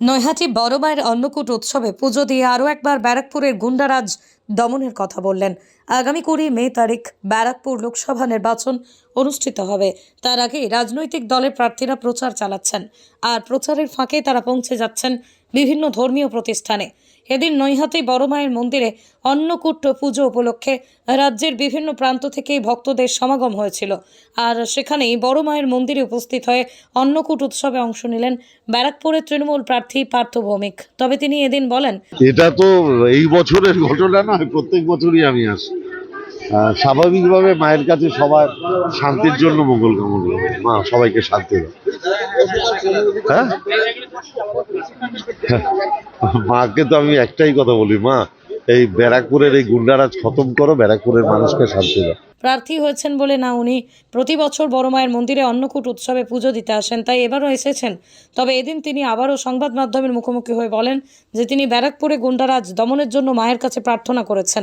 নৈহাটি বড় মায়ের অন্নকূট উৎসবে পুজো দিয়ে আরও একবার ব্যারাকপুরের গুন্ডারাজ দমনের কথা বললেন। আগামী কুড়ি মে তারিখ ব্যারাকপুর লোকসভা নির্বাচন অনুষ্ঠিত হবে। তার আগে রাজনৈতিক দলের প্রার্থীরা প্রচার চালাচ্ছেন। আর প্রচারের ফাঁকে তারা পৌঁছে যাচ্ছেন বিভিন্ন ধর্মীয় প্রতিষ্ঠানে। এদিন নৈহাটি বড় মায়ের মন্দিরে অন্নকূট পুজো উপলক্ষে রাজ্যের বিভিন্ন প্রান্ত থেকেই ভক্তদের সমাগম হয়েছিল। আর সেখানেই বড় মায়ের মন্দিরে উপস্থিত হয়ে অন্নকূট উৎসবে অংশ নিলেন ব্যারাকপুরের তৃণমূল প্রার্থী পার্থ ভৌমিক। তবে তিনি এদিন বলেন, এটা তো এই বছরের ঘটনা নয়, প্রত্যেক বছরই আমি আসি। স্বাভাবিকভাবে মায়ের কাছে সবার শান্তির জন্য মঙ্গল কামনা মা, সবাইকে শান্তি দাও। হ্যাঁ? মাকে তো আমি একটাই কথা বলি, মা, এই ব্যারাকপুরের এই গুন্ডারাজ খতম করো, ব্যারাকপুরের মানুষকে শান্তি দাও। প্রার্থী হয়েছেন বলে না উনি। প্রতি বছর বড় মায়ের মন্দিরে অন্নকূট উৎসবে পুজো দিতে আসেন, তাই এবারও এসেছেন। তবে এদিন তিনি আবারও সংবাদ মাধ্যমের মুখোমুখি হয়ে বলেন যে তিনি ব্যারাকপুরে গুন্ডারাজ দমনের জন্য মায়ের কাছে প্রার্থনা করেছেন।